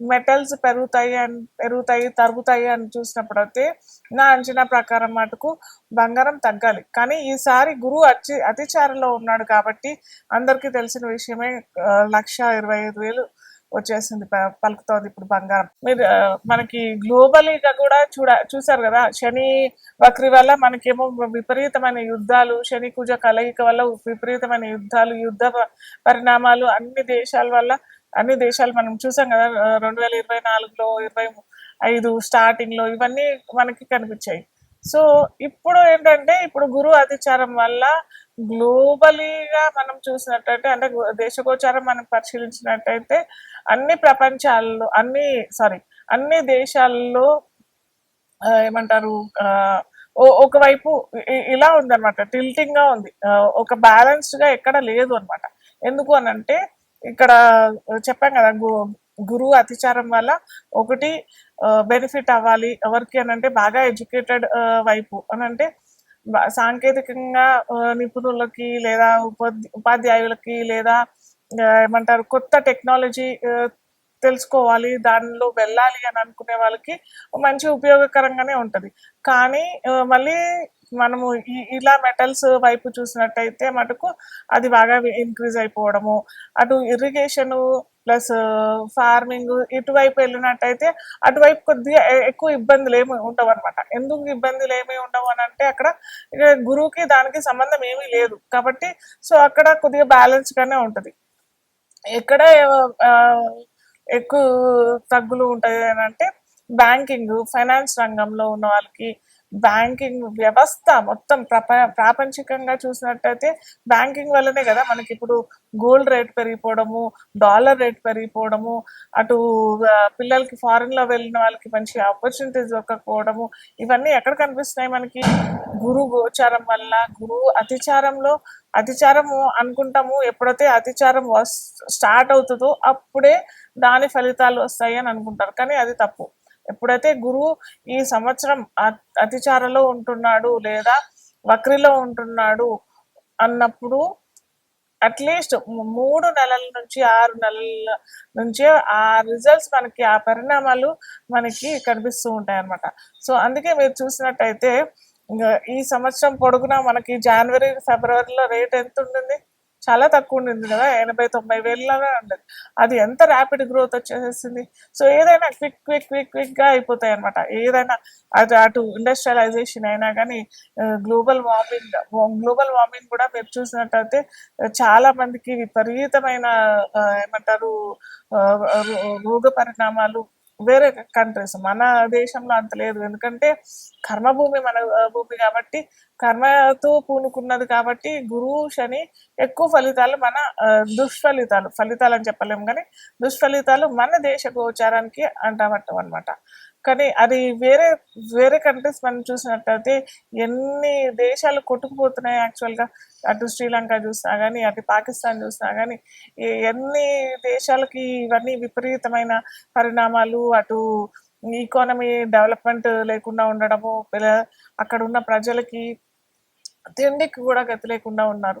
Metals పెరుగుతాయి అని పెరుగుతాయి తరుగుతాయి అని చూసినప్పుడు అయితే నా అంచనా ప్రకారం మటుకు బంగారం తగ్గాలి. కానీ ఈసారి గురువు అతి అతిచారలో ఉన్నాడు కాబట్టి అందరికీ తెలిసిన విషయమే లక్ష ఇరవై ఐదు వేలు వచ్చేసింది ప- పలుకుతోంది ఇప్పుడు బంగారం. మీరు మనకి గ్లోబలీగా కూడా చూడ చూసారు కదా శని వక్రి వల్ల మనకేమో విపరీతమైన యుద్ధాలు శని కుజ కలయిక వల్ల విపరీతమైన యుద్ధాలు యుద్ధ పరిణామాలు అన్ని దేశాల వల్ల అన్ని దేశాలు మనం చూసాం కదా రెండు వేల ఇరవై నాలుగులో ఇరవై ఐదు స్టార్టింగ్లో ఇవన్నీ మనకి కనిపించాయి. సో ఇప్పుడు ఏంటంటే ఇప్పుడు గురు అతిచారం వల్ల గ్లోబలీగా మనం చూసినట్టయితే అంటే దేశగోచారం మనం పరిశీలించినట్టయితే అన్ని ప్రపంచాల్లో అన్ని సారీ అన్ని దేశాల్లో ఏమంటారు ఓ- ఒకవైపు ఇలా ఉందన్నమాట టిల్టింగ్గా ఉంది. ఒక బ్యాలెన్స్డ్గా ఎక్కడ లేదు అనమాట ఎందుకు అనంటే ఇక్కడ చెప్పాం కదా గు- గురువు అతిచారం వల్ల ఒకటి బెనిఫిట్ అవ్వాలి. ఎవరికి అని అంటే బాగా ఎడ్యుకేటెడ్ వైపు అని అంటే సాంకేతికంగా నిపుణులకి లేదా ఉపాధి ఉపాధ్యాయులకి లేదా ఏమంటారు కొత్త టెక్నాలజీ తెలుసుకోవాలి దానిలో వెళ్ళాలి అని అనుకునే వాళ్ళకి మంచి ఉపయోగకరంగానే ఉంటుంది. కానీ మళ్ళీ మనము ఇలా మెటల్స్ వైపు చూసినట్టయితే మటుకు అది బాగా ఇంక్రీజ్ అయిపోవడము అటు ఇరిగేషన్ ప్లస్ ఫార్మింగ్ ఇటువైపు వెళ్ళినట్టయితే అటువైపు కొద్దిగా ఎక్కువ ఇబ్బందులు ఏమి ఉండవు అనమాట ఎందుకు ఇబ్బందులు ఏమి ఉండవు అని అంటే అక్కడ గురువుకి దానికి సంబంధం ఏమీ లేదు. కాబట్టి సో అక్కడ కొద్దిగా బ్యాలెన్స్గానే ఉంటుంది. ఎక్కడ ఎక్కువ తగ్గులు ఉంటాయి అని అంటే బ్యాంకింగ్ ఫైనాన్స్ రంగంలో ఉన్న వాళ్ళకి బ్యాంకింగ్ వ్యవస్థ మొత్తం ప్రప ప్రాపంచికంగా చూసినట్టయితే బ్యాంకింగ్ వల్లనే కదా మనకి ఇప్పుడు గోల్డ్ రేట్ పెరిగిపోవడము డాలర్ రేట్ పెరిగిపోవడము అటు పిల్లలకి ఫారిన్లో వెళ్ళిన వాళ్ళకి మంచి ఆపర్చునిటీస్ దొరకకపోవడము ఇవన్నీ ఎక్కడ కనిపిస్తున్నాయి మనకి? గురు గోచారం వల్ల గురువు అతిచారంలో అతిచారము అనుకుంటాము ఎప్పుడైతే అతిచారం స్టార్ట్ అవుతుందో అప్పుడే దాని ఫలితాలు వస్తాయి అని అనుకుంటారు. కానీ అది తప్పు. ఎప్పుడైతే గురువు ఈ సంవత్సరం అతిచారలో ఉంటున్నాడు లేదా వక్రిలో ఉంటున్నాడు అన్నప్పుడు అట్లీస్ట్ మూడు నెలల నుంచి ఆరు నెలల నుంచి ఆ రిజల్ట్స్ మనకి ఆ పరిణామాలు మనకి కనిపిస్తూ ఉంటాయి అన్నమాట సో అందుకే మీరు చూసినట్టయితే ఈ సంవత్సరం పొడుగునా మనకి జనవరి ఫిబ్రవరిలో రేట్ ఎంత ఉంటుంది చాలా తక్కువ ఉండింది కదా ఎనభై తొంభై వేలలోనే ఉండదు. అది ఎంత ర్యాపిడ్ గ్రోత్ వచ్చేసేసింది సో ఏదైనా క్విక్ క్విక్ క్విక్ క్విక్గా అయిపోతాయి అనమాట ఏదైనా అది అటు ఇండస్ట్రియలైజేషన్ అయినా కానీ గ్లోబల్ వార్మింగ్ గ్లోబల్ వార్మింగ్ కూడా మీరు చూసినట్టయితే చాలా మందికి విపరీతమైన ఏమంటారు రోగ పరిణామాలు వేరే కంట్రీస్ మన దేశంలో అంత లేదు. ఎందుకంటే కర్మభూమి మన భూమి కాబట్టి కర్మతో పూనుకున్నది కాబట్టి గురువు శని ఎక్కువ ఫలితాలు మన దుష్ఫలితాలు. ఫలితాలు అని చెప్పలేము కానీ దుష్ఫలితాలు మన దేశ గోచారానికి అంటామట్టం అనమాట కానీ అది వేరే వేరే కంట్రీస్ మనం చూసినట్టయితే ఎన్ని దేశాలు కొట్టుకుపోతున్నాయి యాక్చువల్గా అటు శ్రీలంక చూసినా కానీ అటు పాకిస్తాన్ చూసినా కానీ ఎన్ని దేశాలకి ఇవన్నీ విపరీతమైన పరిణామాలు అటు ఈకానమీ డెవలప్మెంట్ లేకుండా ఉండడము పిల్ల- అక్కడ ఉన్న ప్రజలకి తిండికి కూడా గతి లేకుండా ఉన్నారు.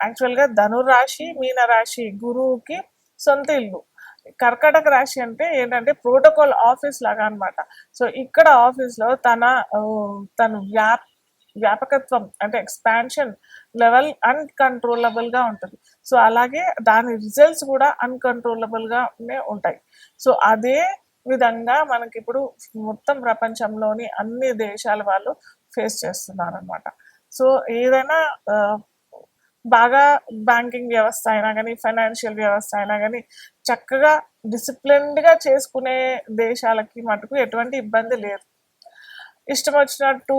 యాక్చువల్గా ధనురాశి మీన రాశి గురువుకి సొంత ఇల్లు. కర్కటక రాశి అంటే ఏంటంటే ప్రోటోకాల్ ఆఫీస్ లాగా అనమాట సో ఇక్కడ ఆఫీస్లో తన తను తన వ్యాప్ వ్యాపకత్వం అంటే ఎక్స్పాన్షన్ లెవెల్ అన్కంట్రోలబుల్గా ఉంటుంది. సో అలాగే దాని రిజల్ట్స్ కూడా అన్కంట్రోలబుల్గానే ఉంటాయి. సో అదే విధంగా మనకి ఇప్పుడు మొత్తం ప్రపంచంలోని అన్ని దేశాల వాళ్ళు ఫేస్ చేస్తున్నారు అనమాట సో ఏదైనా బాగా బ్యాంకింగ్ వ్యవస్థ అయినా కానీ ఫైనాన్షియల్ వ్యవస్థ అయినా కానీ చక్కగా డిసిప్లిన్డ్గా చేసుకునే దేశాలకి మటుకు ఎటువంటి ఇబ్బంది లేదు. ఇష్టం వచ్చినట్టు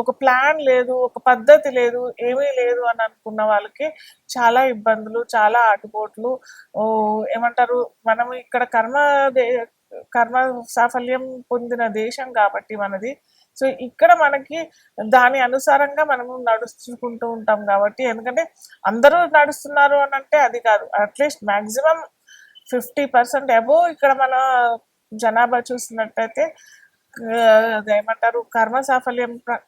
ఒక ప్లాన్ లేదు ఒక పద్ధతి లేదు ఏమీ లేదు అని అనుకున్న వాళ్ళకి చాలా ఇబ్బందులు చాలా ఆటుపోట్లు. ఏమంటారు మనం ఇక్కడ కర్మ కర్మ సాఫల్యం పొందిన దేశం కాబట్టి మనది. సో ఇక్కడ మనకి దాని అనుసారంగా మనము నడుచుకుంటూ ఉంటాం కాబట్టి ఎందుకంటే అందరూ నడుస్తున్నారు అని అంటే అది కాదు. At least maximum fifty percent above ఇక్కడ మన జనాభా చూసినట్టయితే ఏమంటారు కర్మ సాఫల్యం ప్ర-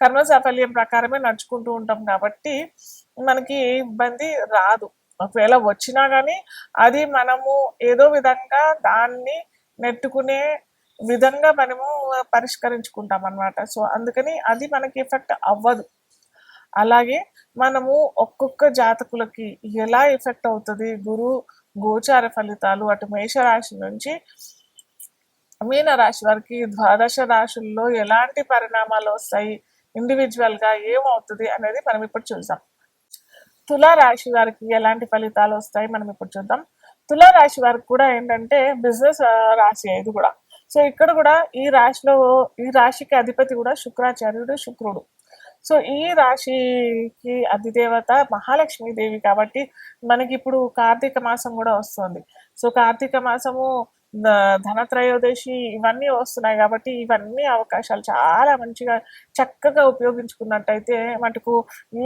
కర్మ సాఫల్యం ప్రకారమే నడుచుకుంటూ ఉంటాం కాబట్టి మనకి ఏ ఇబ్బంది రాదు. ఒకవేళ వచ్చినా కానీ అది మనము ఏదో విధంగా దాన్ని నెట్టుకునే విధంగా మనము పరిష్కరించుకుంటాం అన్నమాట. సో అందుకని అది మనకి ఎఫెక్ట్ అవ్వదు. అలాగే మనము ఒక్కొక్క జాతకులకి ఎలా ఎఫెక్ట్ అవుతుంది? గురు గోచార ఫలితాలు అటు మేషరాశి నుంచి మీన రాశి వారికి ద్వాదశ రాశుల్లో ఎలాంటి పరిణామాలు వస్తాయి? ఇండివిజువల్గా ఏమవుతుంది అనేది మనం ఇప్పుడు చూసాం తులారాశి వారికి ఎలాంటి ఫలితాలు వస్తాయి? మనం ఇప్పుడు చూద్దాం. తులారాశి వారికి కూడా ఏంటంటే బిజినెస్ రాశి ఇది కూడా. సో ఇక్కడ కూడా ఈ రాశిలో ఈ రాశికి అధిపతి కూడా శుక్రాచార్యుడు శుక్రుడు. సో ఈ రాశికి అధిదేవత మహాలక్ష్మీదేవి కాబట్టి మనకి ఇప్పుడు కార్తీక మాసం కూడా వస్తుంది. సో కార్తీక మాసము ధనత్రయోదశి ఇవన్నీ వస్తున్నాయి కాబట్టి ఇవన్నీ అవకాశాలు చాలా మంచిగా చక్కగా ఉపయోగించుకున్నట్టయితే మటుకు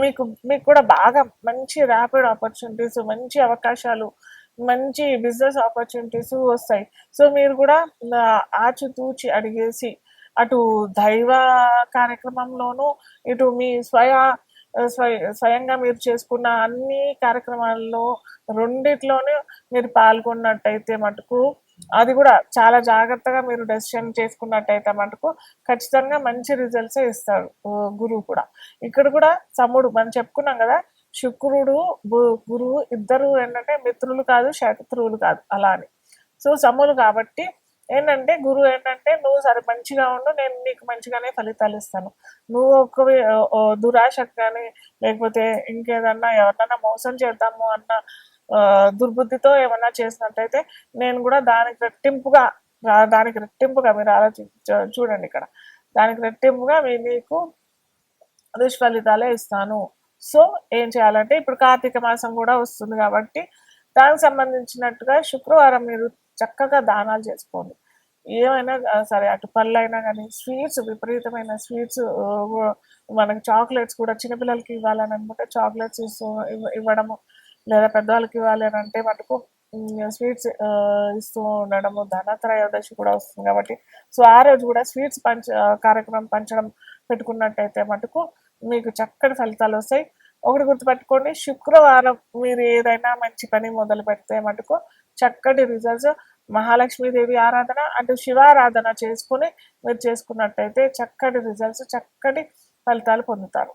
మీకు మీకు కూడా బాగా మంచి ర్యాపిడ్ ఆపర్చునిటీస్ మంచి అవకాశాలు మంచి బిజినెస్ ఆపర్చునిటీస్ వస్తాయి. సో మీరు కూడా ఆచితూచి అడిగేసి అటు దైవ కార్యక్రమంలోనూ ఇటు మీ స్వయ స్వయ స్వయంగా మీరు చేసుకున్న అన్ని కార్యక్రమాల్లో రెండిట్లోనూ మీరు పాల్గొన్నట్టయితే మటుకు అది కూడా చాలా జాగ్రత్తగా మీరు డెసిషన్ చేసుకున్నట్టయితే మటుకు ఖచ్చితంగా మంచి రిజల్ట్స్ ఇస్తాడు గురువు కూడా. ఇక్కడ కూడా సముడు మనం చెప్పుకున్నాం కదా శుక్రుడు గు- గురువు ఇద్దరు ఏంటంటే మిత్రులు కాదు శత్రువులు కాదు అలా అని. సో సములు కాబట్టి ఏంటంటే గురువు ఏంటంటే నువ్వు సరే మంచిగా ఉండు నేను నీకు మంచిగానే ఫలితాలు ఇస్తాను. నువ్వు ఒక దురాశ కానీ లేకపోతే ఇంకేదన్నా ఎవరినైనా మోసం చేద్దాము అన్న దుర్బుద్ధితో ఏమన్నా చేసినట్టయితే నేను కూడా దానికి రెట్టింపుగా దానికి రెట్టింపుగా మీరు ఆలోచించ చూడండి ఇక్కడ. దానికి రెట్టింపుగా మీ- మీకు దుష్ఫలితాలే ఇస్తాను. సో ఏం చేయాలంటే ఇప్పుడు కార్తీక మాసం కూడా వస్తుంది కాబట్టి దానికి సంబంధించినట్టుగా శుక్రవారం మీరు చక్కగా దానాలు చేసుకోండి. ఏమైనా సరే అటు పళ్ళు అయినా కానీ స్వీట్స్ విపరీతమైన స్వీట్స్ మనకి చాక్లెట్స్ కూడా చిన్నపిల్లలకి ఇవ్వాలని అనుకుంటే చాక్లెట్స్ ఇవ్వడము. లేదా పెద్దవాళ్ళకి ఇవ్వాలి అని అంటే మటుకు స్వీట్స్ ఇస్తూ ఉండడము ధనత్రయోదశి కూడా వస్తుంది కాబట్టి. సో ఆ రోజు కూడా స్వీట్స్ పంచ కార్యక్రమం పంచడం పెట్టుకున్నట్టయితే మటుకు మీకు చక్కటి ఫలితాలు వస్తాయి. ఒకటి గుర్తుపెట్టుకోండి శుక్రవారం మీరు ఏదైనా మంచి పని మొదలు పెడితే మటుకు చక్కటి రిజల్ట్స్ మహాలక్ష్మీదేవి ఆరాధన అంటే శివారాధన చేసుకుని మీరు చేసుకున్నట్టయితే చక్కటి రిజల్ట్స్ చక్కటి ఫలితాలు పొందుతారు.